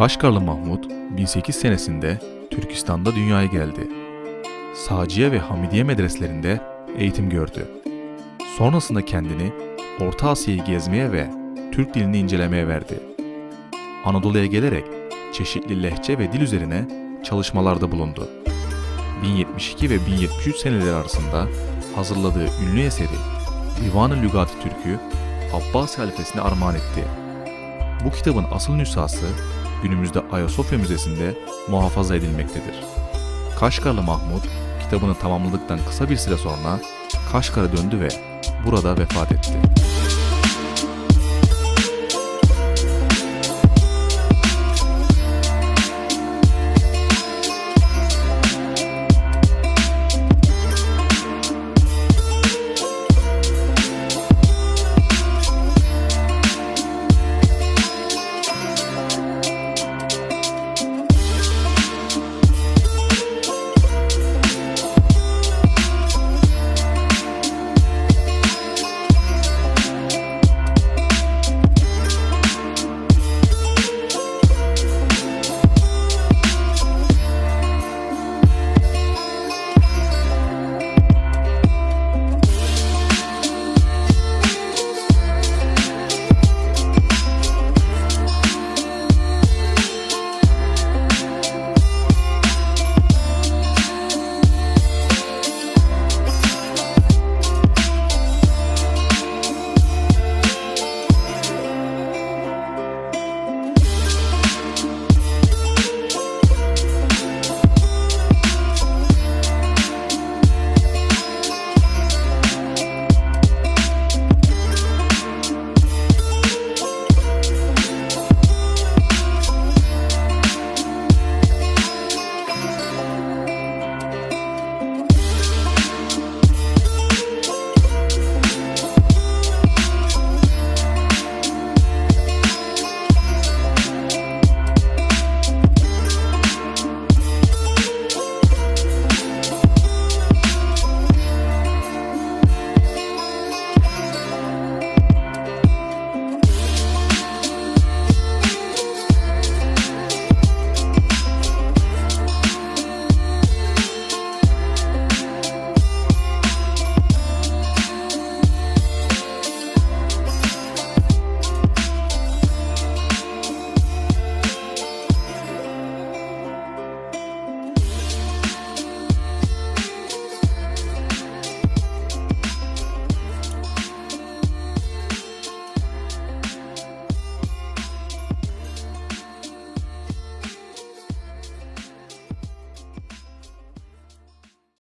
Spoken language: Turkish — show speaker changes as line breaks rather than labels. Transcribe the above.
Kaşgarlı Mahmut 1008 senesinde Türkistan'da dünyaya geldi. Sağcıya ve Hamidiye medreslerinde eğitim gördü. Sonrasında kendini Orta Asya'yı gezmeye ve Türk dilini incelemeye verdi. Anadolu'ya gelerek çeşitli lehçe ve dil üzerine çalışmalarda bulundu. 1072 ve 1073 seneleri arasında hazırladığı ünlü eseri Divan-ı Lügat-ı Türk'ü Abbas halifesine armağan etti. Bu kitabın asıl nüshası günümüzde Ayasofya Müzesi'nde muhafaza edilmektedir. Kaşgarlı Mahmut kitabını tamamladıktan kısa bir süre sonra Kaşgar'a döndü ve burada vefat etti.